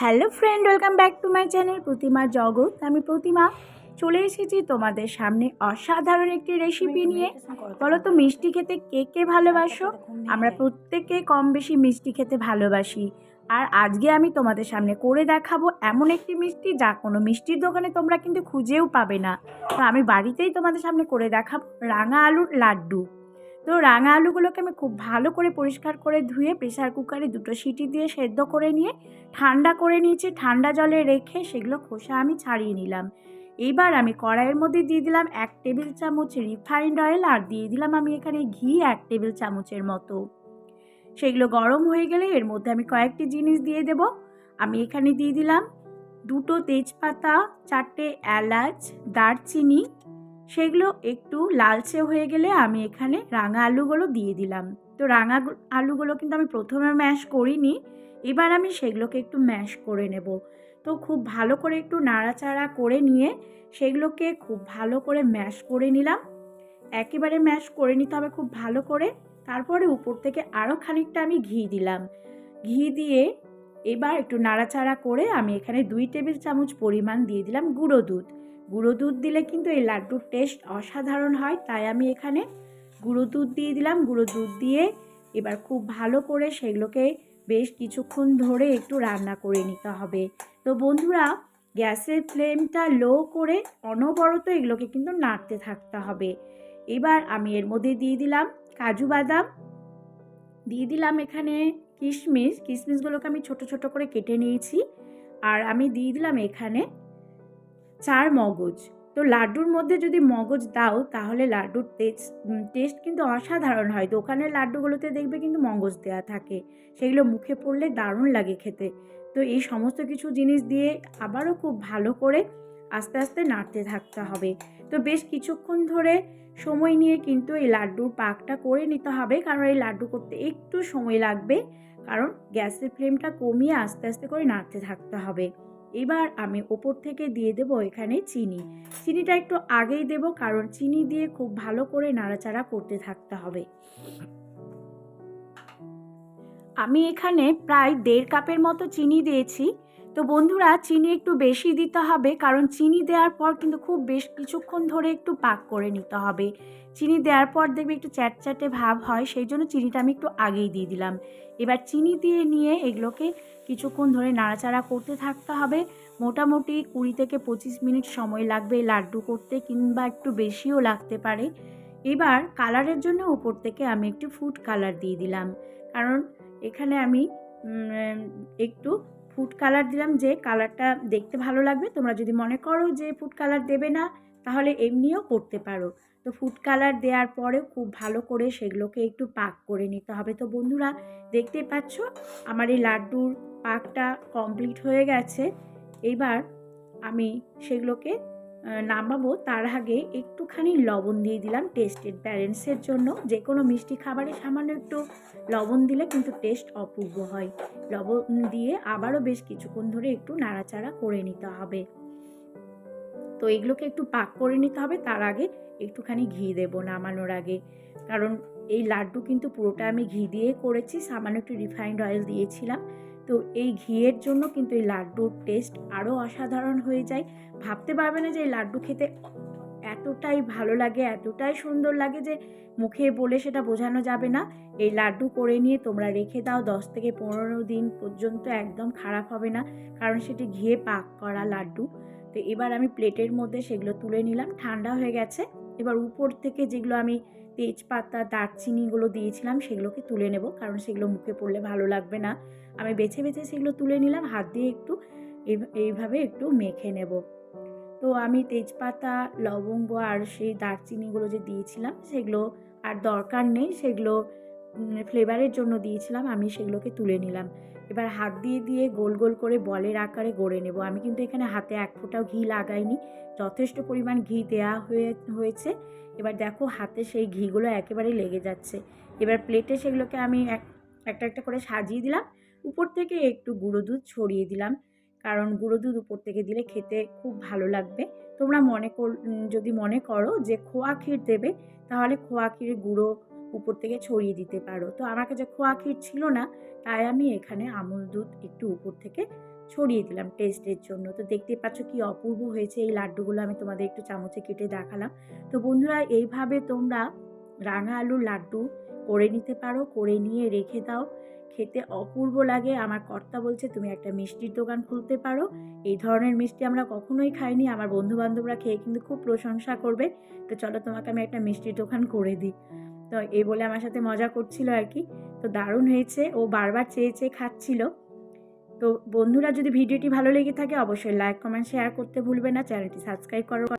Hello friend welcome back to my channel Pratima Jagat. আমি প্রতিমা চলে এসেছি তোমাদের সামনে অসাধারণ একটি রেসিপি নিয়ে। বলো তো মিষ্টি খেতে কে কে ভালোবাসো? আমরা প্রত্যেকে কম বেশি মিষ্টি খেতে ভালোবাসি। আর আজকে আমি তোমাদের সামনে করে দেখাবো এমন একটি মিষ্টি যা কোনো মিষ্টির দোকানে তোমরা কিন্তু খুঁজেও পাবে না। তো আমি বাড়িতেই তোমাদের সামনে করে দেখাবো রাঙা আলুর লাড্ডু। তো রাঙা আলুগুলোকে আমি খুব ভালো করে পরিষ্কার করে ধুয়ে প্রেসার কুকারে দুটো সিটি দিয়ে সেদ্ধ করে নিয়ে ঠান্ডা করে নিয়েছি, ঠান্ডা জলে রেখে সেগুলো খোসা আমি ছাড়িয়ে নিলাম। এইবার আমি কড়াইয়ের মধ্যে দিয়ে দিলাম এক টেবিল চামচ রিফাইন্ড অয়েল আর দিয়ে দিলাম আমি এখানে ঘি এক টেবিল চামচের মতো। সেগুলো গরম হয়ে গেলে এর মধ্যে আমি কয়েকটি জিনিস দিয়ে দেব। আমি এখানে দিয়ে দিলাম দুটো তেজপাতা, চারটে এলাচ, দারচিনি সেগুলো একটু লালচে হয়ে গেলে আমি এখানে রাঙা আলুগুলো দিয়ে দিলাম। তো রাঙা আলুগুলো কিন্তু আমি প্রথমে ম্যাশ করিনি, এবার আমি সেগুলোকে একটু ম্যাশ করে নেব। তো খুব ভালো করে একটু নাড়াচাড়া করে নিয়ে সেগুলোকে খুব ভালো করে ম্যাশ করে নিলাম। একেবারে ম্যাশ করে নিতে হবে খুব ভালো করে। তারপরে উপর থেকে আরও খানিকটা আমি ঘি দিলাম। ঘি দিয়ে এবার একটু নাড়াচাড়া করে আমি এখানে দুই টেবিল চামচ পরিমাণ দিয়ে দিলাম গুঁড়ো দুধ। গুঁড়ো দুধ দিলে কিন্তু এই লাড্ডুর টেস্ট অসাধারণ হয়, তাই আমি এখানে গুঁড়ো দুধ দিয়ে দিলাম। গুঁড়ো দুধ দিয়ে এবার খুব ভালো করে সেগুলোকে বেশ কিছুক্ষণ ধরে একটু রান্না করে নিতে হবে। তো বন্ধুরা, গ্যাসের ফ্লেমটা লো করে অনবরত এগুলোকে কিন্তু নাড়তে থাকতে হবে। এবার আমি এর মধ্যে দিয়ে দিলাম কাজু বাদাম। দিয়ে দিলাম এখানে কিশমিশ। কিশমিশগুলোকে আমি ছোট ছোট করে কেটে নিয়েছি। আর আমি দিয়ে দিলাম এখানে চার মগজ। তো লাড্ডুর মধ্যে যদি মগজ দাও, তাহলে লাড্ডুর টেস্ট টেস্ট কিন্তু অসাধারণ হয়। দোকানের লাড্ডুগুলোতে দেখবে কিন্তু মগজ দেওয়া থাকে। সেগুলো মুখে পড়লে দারুণ লাগে খেতে। তো এই সমস্ত কিছু জিনিস দিয়ে আবারও খুব ভালো করে আস্তে আস্তে নাড়তে থাকতে হবে। তো বেশ কিছুক্ষণ ধরে সময় নিয়ে কিন্তু এই লাড্ডুর পাকটা করে নিতে হবে। কারণ এই লাড্ডু করতে একটু সময় লাগবে। কারণ গ্যাসের ফ্লেমটা কমিয়ে আস্তে আস্তে করে নাড়তে থাকতে হবে। এবার আমি ওপর থেকে দিয়ে দেব এখানে চিনি। চিনিটা একটু আগেই দেব কারণ চিনি দিয়ে খুব ভালো করে নাড়াচাড়া করতে থাকতে হবে। আমি এখানে প্রায় দেড় কাপের মতো চিনি দিয়েছি। তো বন্ধুরা, চিনি একটু বেশি দিতে হবে, কারণ চিনি দেওয়ার পর কিন্তু খুব বেশ কিছুক্ষণ ধরে একটু পাক করে নিতে হবে। চিনি দেওয়ার পর দেখবে একটু চ্যাটচ্যাটে ভাব হয়, সেই জন্য চিনিটা আমি একটু আগেই দিয়ে দিলাম। এবার চিনি দিয়ে নিয়ে এগুলোকে কিছুক্ষণ ধরে নাড়াচাড়া করতে থাকতে হবে। মোটামুটি কুড়ি থেকে পঁচিশ মিনিট সময় লাগবে লাড্ডু করতে, কিংবা একটু বেশিও লাগতে পারে। এবার কালারের জন্য উপর থেকে আমি একটু ফুড কালার দিয়ে দিলাম। কারণ এখানে আমি একটু ফুড কালার দিলাম যে কালারটা দেখতে ভালো লাগবে। তোমরা যদি মনে করো যে ফুড কালার দেবে না, তাহলে এমনিও করতে পারো। তো ফুড কালার দেওয়ার পরে খুব ভালো করে সেগুলোকে একটু পাক করে নিতে হবে। তো বন্ধুরা, দেখতে পাচ্ছ আমার এই লাড্ডুর পাকটা কমপ্লিট হয়ে গেছে। এবার আমি সেগুলোকে নামাবো, তার আগে একটুখানি লবণ দিয়ে দিলাম টেস্টের ব্যালেন্সের জন্য। যে কোনো মিষ্টি খাবারে সামান্য একটু লবণ দিলে কিন্তু টেস্ট অপূর্ব হয়। লবণ দিয়ে আবারও বেশ কিছুক্ষণ ধরে একটু নাড়াচাড়া করে নিতে হবে। তো এগুলোকে একটু পাক করে নিতে হবে, তার আগে একটুখানি ঘি দেবো নামানোর আগে। কারণ এই লাড্ডু কিন্তু পুরোটা আমি ঘি দিয়ে করেছি, সামান্য একটু রিফাইন্ড অয়েল দিয়েছিলাম। তো এই ঘিয়ের জন্য কিন্তু এই লাড্ডুর টেস্ট আরও অসাধারণ হয়ে যায়। ভাবতে পারবে না যে এই লাড্ডু খেতে এতটাই ভালো লাগে, এতটাই সুন্দর লাগে যে মুখে বলে সেটা বোঝানো যাবে না। এই লাড্ডু করে নিয়ে তোমরা রেখে দাও, দশ থেকে পনেরো দিন পর্যন্ত একদম খারাপ হবে না, কারণ সেটি ঘিয়ে পাক করা লাড্ডু। তো এবার আমি প্লেটের মধ্যে সেগুলো তুলে নিলাম, ঠান্ডা হয়ে গেছে। এবার উপর থেকে যেগুলো আমি তেজপাতা, দারচিনিগুলো দিয়েছিলাম, সেগুলোকে তুলে নেব, কারণ সেগুলো মুখে পড়লে ভালো লাগবে না। আমি বেছে বেছে সেগুলো তুলে নিলাম, হাত দিয়ে একটু এই- এইভাবে একটু মেখে নেব। তো আমি তেজপাতা, লবঙ্গ আর সেই দারচিনিগুলো যে দিয়েছিলাম, সেগুলো আর দরকার নেই, সেগুলো ফ্লেভারের জন্য দিয়েছিলাম, আমি সেগুলোকে তুলে নিলাম। এবার হাত দিয়ে দিয়ে গোল গোল করে বলের আকারে গড়ে নেব। আমি কিন্তু এখানে হাতে এক ফোঁটাও ঘি লাগাইনি। যথেষ্ট পরিমাণ ঘি দেওয়া হয়ে, হয়েছে। এবার দেখো হাতে সেই ঘিগুলো একেবারে লেগে যাচ্ছে। এবার প্লেটে সেগুলোকে আমি এক- একটা একটা করে সাজিয়ে দিলাম। উপর থেকে একটু গুঁড়ো দুধ ছড়িয়ে দিলাম। কারণ গুঁড়ো দুধ উপর থেকে দিলে খেতে খুব ভালো লাগবে। তোমরা মনে কর যদি মনে করো যে খোয়া ক্ষীর দেবে, তাহলে খোয়া ক্ষীরের গুঁড়ো উপর থেকে ছড়িয়ে দিতে পারো। তো আমার কাছে খোয়া ক্ষীর ছিল না, তাই আমি এখানে আমুল দুধ একটু উপর থেকে ছড়িয়ে দিলাম টেস্টের জন্য। তো দেখতে পাচ্ছ কি অপূর্ব হয়েছে এই লাড্ডুগুলো, আমি তোমাদের একটু চামচে কেটে দেখালাম। তো বন্ধুরা, এইভাবে তোমরা রাঙা আলুর লাড্ডু করে নিতে পারো, করে নিয়ে রেখে দাও। খেতে অপূর্ব লাগে। আমার কর্তা বলছে, তুমি একটা মিষ্টির দোকান খুলতে পারো। এই ধরনের মিষ্টি আমরা কখনোই খাইনি। আমার বন্ধু বান্ধবরা খেয়ে কিন্তু খুব প্রশংসা করবে। তো চলো তোমাকে আমি একটা মিষ্টির দোকান করে দিই। তো এই বলে আমার সাথে মজা করছিল আর কি। তো দারুণ হয়েছে। ও বারবার চেয়ে চেয়ে খাচ্ছিল। তো বন্ধুরা, যদি ভিডিওটি ভালো লেগে থাকে, অবশ্যই লাইক কমেন্ট শেয়ার করতে ভুলবে না। চ্যানেলটি সাবস্ক্রাইব করো।